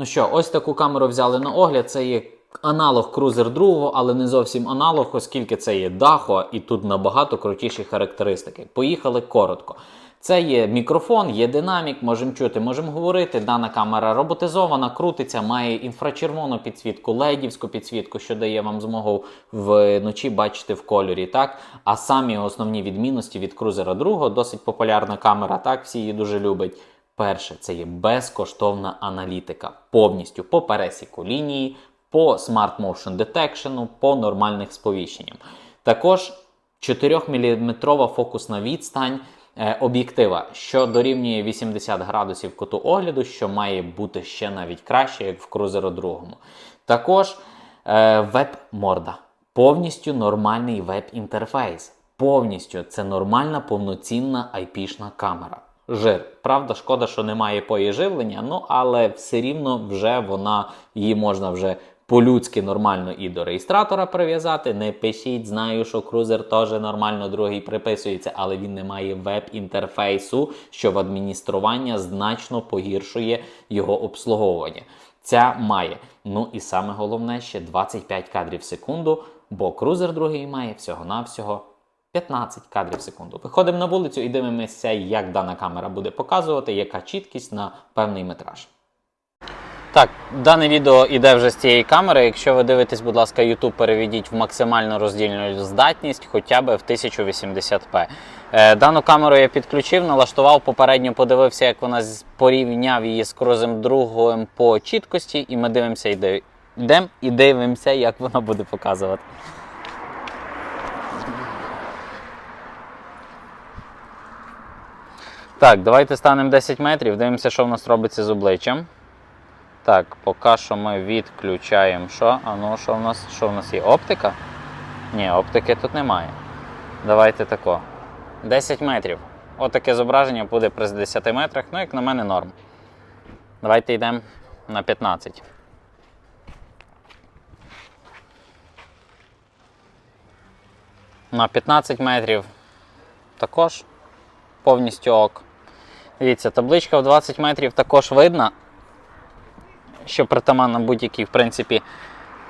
Ну що, ось таку камеру взяли на огляд. Це є аналог Cruiser 2, але не зовсім аналог, оскільки це є Daho, і тут набагато крутіші характеристики. Поїхали коротко. Це є мікрофон, є динамік, можемо чути, можемо говорити. Дана камера роботизована, крутиться, має інфрачервону підсвітку, ледівську підсвітку, що дає вам змогу вночі бачити в кольорі. Так? А самі основні відмінності від Cruiser 2, досить популярна камера, так, всі її дуже люблять. Перше, це є безкоштовна аналітика повністю по пересіку лінії, по Smart Motion Detection, по нормальних сповіщенням. Також 4-мм фокусна відстань е, об'єктива, що дорівнює 80 градусів куту огляду, що має бути ще навіть краще, як в Cruiser 2. Також е, веб-морда. Повністю нормальний веб-інтерфейс. Повністю це нормальна повноцінна IP-шна камера. Жир. Правда, шкода, що немає поїживлення, ну але все рівно вже вона її можна вже по-людськи нормально і до реєстратора прив'язати. Не пишіть, знаю, що крузер теж нормально другий приписується, але він не має веб-інтерфейсу, що в адміністрування значно погіршує його обслуговування. Ця має. Ну і саме головне ще 25 кадрів в секунду, бо крузер другий має всього-навсього 15 кадрів в секунду. Виходимо на вулицю і дивимося, як дана камера буде показувати, яка чіткість на певний метраж. Так, дане відео іде вже з цієї камери. Якщо ви дивитесь, будь ласка, YouTube, переведіть в максимальну роздільну здатність хоча б в 1080p. Е, Дану камеру я підключив, налаштував, попередньо подивився, як вона порівняв її з крузем другим по чіткості, і ми дивимося і йдемо і дивимося, як вона буде показувати. Так, давайте станемо 10 метрів, дивимося, що в нас робиться з обличчям. Так, поки що ми відключаємо що? А ну, що в нас? Що в нас є? Оптика? Ні, оптики тут немає. Давайте тако. 10 метрів. Отаке зображення буде при 10 метрах. Ну, як на мене, норм. Давайте йдемо на 15. На 15 метрів також повністю ок. Дивіться, табличка в 20 метрів також видна, що притаманна будь-якій, в принципі,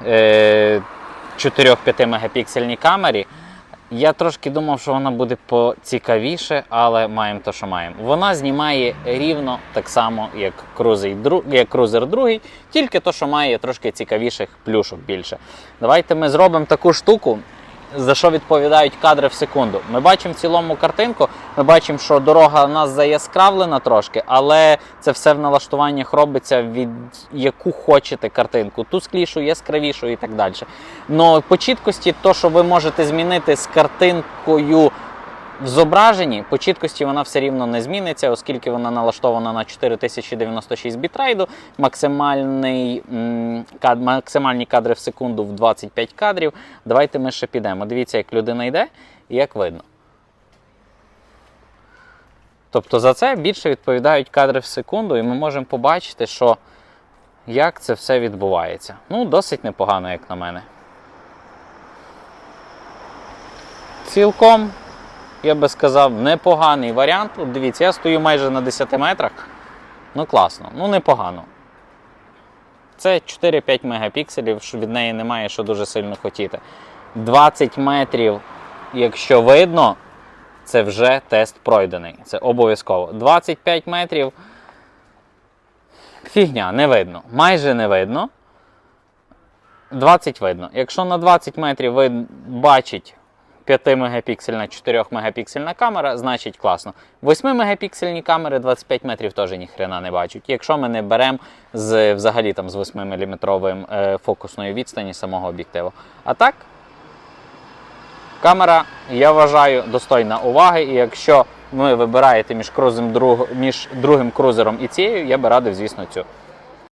е, 4-5 мегапіксельній камері. Я трошки думав, що вона буде поцікавіше, але маємо те, що маємо. Вона знімає рівно так само, як дру- як Cruiser 2, тільки то, що має трошки цікавіших плюшок більше. Давайте ми зробимо таку штуку, за що відповідають кадри в секунду. Ми бачимо в цілому картинку, ми бачимо, що дорога у нас заяскравлена трошки, але це все в налаштуваннях робиться від яку хочете картинку, тусклішу, яскравішу і так далі. Но по чіткості, то, що ви можете змінити з картинкою в зображенні, по чіткості вона все рівно не зміниться, оскільки вона налаштована на 4096 бітрейду, максимальний, кад- максимальні кадри в секунду в 25 кадрів. Давайте ми ще підемо. Дивіться, як людина йде і як видно. Тобто за це більше відповідають кадри в секунду, і ми можемо побачити, що як це все відбувається. Ну, досить непогано, як на мене. Цілком, я би сказав, непоганий варіант. От дивіться, я стою майже на 10 метрах. Ну, класно, ну непогано. Це 4-5 мегапікселів, що від неї немає що дуже сильно хотіти. 20 метрів, якщо видно, це вже тест пройдений. Це обов'язково. 25 метрів. Фігня, не видно. Майже не видно. 20 видно. Якщо на 20 метрів ви бачить 5 мегапіксельна, 4 мегапіксельна камера, значить класно. 8 мегапіксельні камери 25 метрів теж ніхрена не бачать. Якщо ми не беремо з взагалі там з 8 мм е, фокусної відстані самого об'єктиву. А так, камера, я вважаю, достойна уваги. І якщо ви вибираєте між, друг, між другим крузером і цією, я би радив, звісно, цю.